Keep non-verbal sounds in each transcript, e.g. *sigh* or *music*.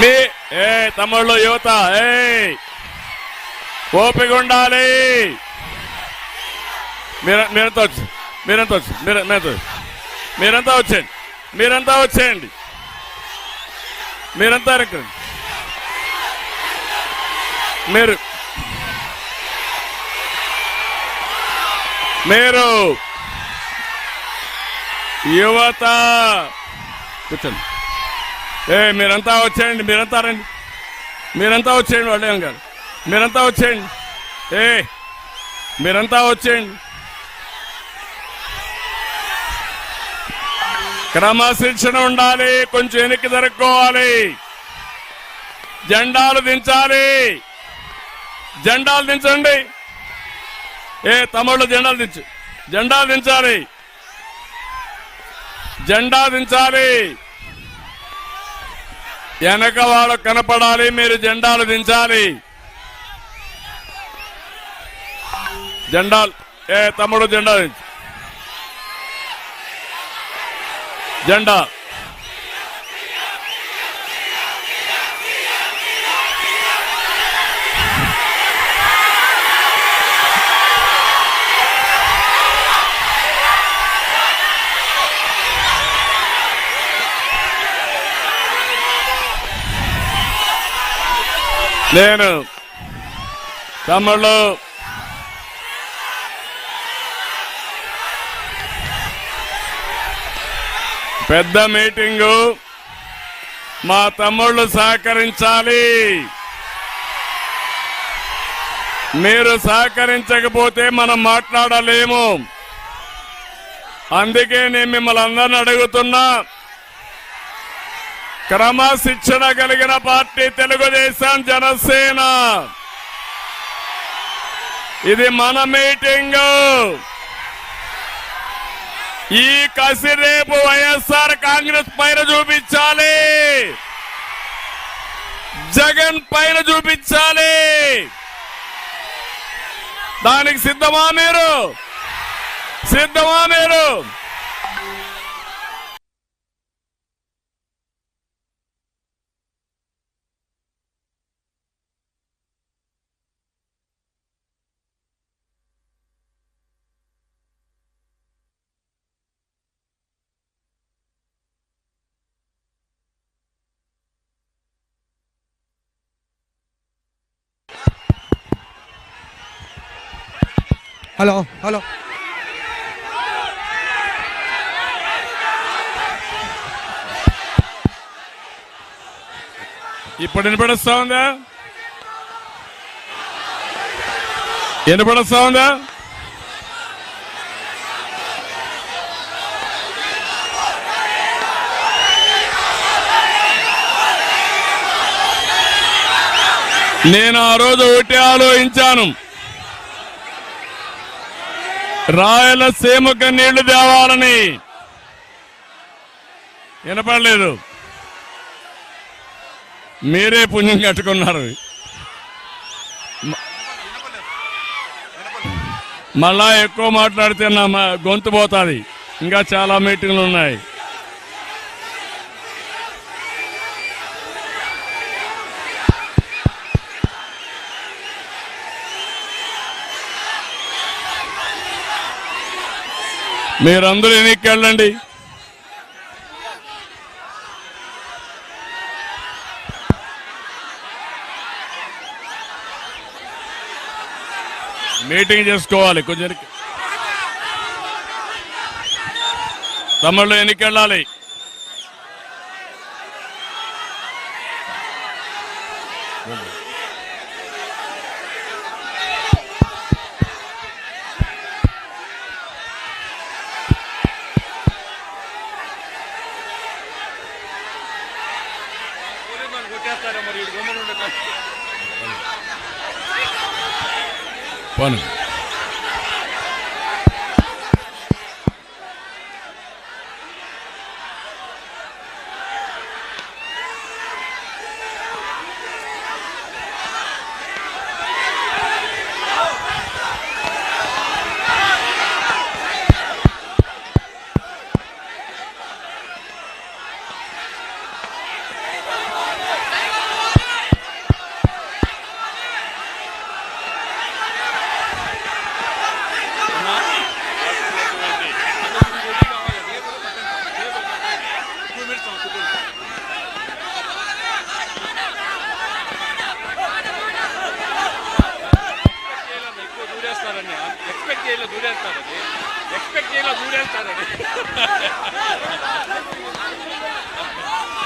మీ ఏ తమ్ముళ్ళు యువత ఏ ఓపిక ఉండాలి మీరు మీరంతా వచ్చి మీరంతా వచ్చి మీరు మీరంతా మీరంతా వచ్చేయండి మీరంతా వచ్చేయండి మీరంతా రండి మీరు మీరు యువత కూర్చోండి. ఏ మీరంతా వచ్చేయండి మీరంతా రండి. మీరంతా వచ్చేయండి వాళ్ళు కాదు మీరంతా వచ్చేయండి. ఏ మీరంతా వచ్చేయండి. క్రమశిక్షణ ఉండాలి కొంచెం వెనక్కి జరుపుకోవాలి జెండాలు దించాలి. జెండాలు దించండి. ఏ తమ్ముళ్ళు జెండాలు దించు. జెండాలు దించాలి. జెండా దించాలి. వెనక వాళ్ళు కనపడాలి మీరు జెండాలు దించాలి. జెండాలు ఏ తమ్ముడు జెండా జెండా. నేను తమ్ముళ్ళు. పెద్ద మీటింగు. మా తమ్ముళ్ళు సహకరించాలి. మీరు సహకరించకపోతే మనం మాట్లాడలేము. అందుకే నేను మిమ్మల్ని అందరిని అడుగుతున్నా. క్రమశిక్షణ కలిగిన పార్టీ తెలుగుదేశం జనసేన. ఇది మన మీటింగ్. ఈ కసి రేపు వైఎస్ఆర్ కాంగ్రెస్ పైన చూపించాలి. జగన్ పైన చూపించాలి. దానికి సిద్ధమా మీరు? సిద్ధమా మీరు? Hello hello. ఇప్పుడు వినపడస్తా ఉందా వినపడస్తా ఉందా నేను ఆ రోజు ఒకటి ఆలోచించాను. రాయలసీమకు నీళ్ళు తేవాలని. వినపడలేదు. మీరే పుణ్యం కట్టుకున్నారు. మళ్ళా ఎక్కువ మాట్లాడితే నా గొంతు పోతుంది. ఇంకా చాలా మీటింగ్లు ఉన్నాయి. మీరందరూ ఎన్నికకి వెళ్ళండి మీటింగ్ చేసుకోవాలి కొంచెం తమ్ముళ్ళు ఎన్నికెళ్ళాలి? వెళ్ళాలి పోను. దూరేస్తారని ఎక్స్పెక్ట్ చేయలేదు దూరేస్తారని ఎక్స్పెక్ట్ చేయలేదు దూరేస్తారని *laughs*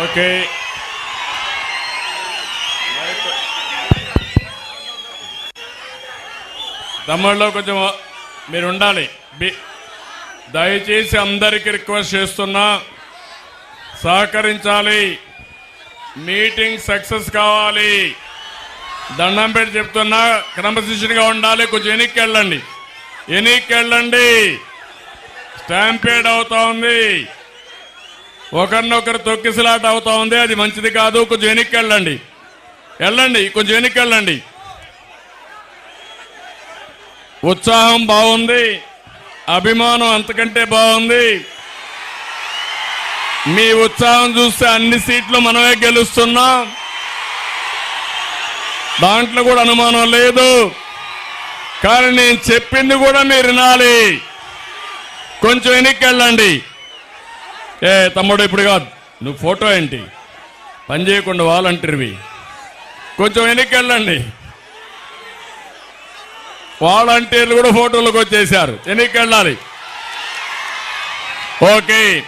okay తమ్ముళ్ళు కొంచెం మీరు ఉండాలి. బి- దయచేసి అందరికి రిక్వెస్ట్ చేస్తున్నా సహకరించాలి. మీటింగ్ సక్సెస్ కావాలి. దండం పెట్టి చెప్తున్నా క్రమశిక్షణగా ఉండాలి. కొంచెం వెనక్కి వెళ్ళండి వెనక్కి వెళ్ళండి స్టాంపేడ్ అవుతా ఉంది. ఒకరినొకరు తొక్కిసలాట అవుతా ఉంది అది మంచిది కాదు. కొంచెం వెనక్కి వెళ్ళండి. వెళ్ళండి కొంచెం వెనక్కి వెళ్ళండి. ఉత్సాహం బాగుంది. అభిమానం అంతకంటే బాగుంది. మీ ఉత్సాహం చూస్తే అన్ని సీట్లు మనమే గెలుస్తున్నాం. దాంట్లో కూడా అనుమానం లేదు. కానీ నేను చెప్పింది కూడా మీరు వినాలి. కొంచెం వెనక్కి వెళ్ళండి. ఏ తమ్ముడు ఇప్పుడు కాదు. నువ్వు ఫోటో ఏంటి? పని చేయకుండా వాలంటీర్వి. కొంచెం వెనక్కి వెళ్ళండి. వాలంటీర్లు కూడా ఫోటోలకు వచ్చేసారు వెనక్కి వెళ్ళాలి. ఓకే.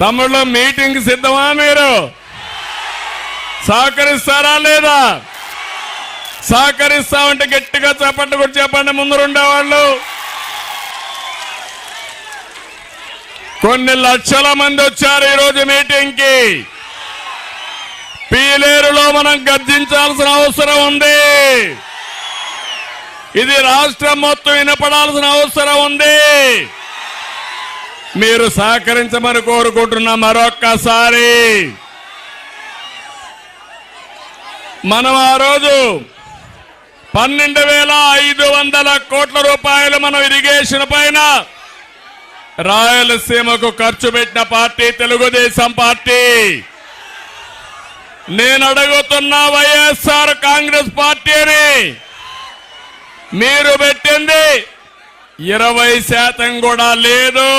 తమ్ముళ్ళ మీటింగ్ సిద్ధమా మీరు? సహకరిస్తారా లేదా? సహకరిస్తామంటే గట్టిగా చెప్పండి కూడా చెప్పండి ముందు ఉండేవాళ్ళు కొన్ని లక్షల మంది వచ్చారు ఈరోజు మీటింగ్కి. పీలేరులో మనం గర్జించాల్సిన అవసరం ఉంది. ఇది రాష్ట్రం మొత్తం వినపడాల్సిన అవసరం ఉంది. మీరు సహకరించమని కోరుకుంటున్నా మరొక్కసారి. మనం ఆ రోజు పన్నెండు వేల ఐదు వందల కోట్ల రూపాయలు మనం ఇరిగేషన్ పైన రాయలసీమకు ఖర్చు పెట్టిన పార్టీ తెలుగుదేశం పార్టీ. నేను అడుగుతున్న వైఎస్ఆర్ కాంగ్రెస్ పార్టీని మీరు పెట్టింది ఇరవై శాతం కూడా లేదు.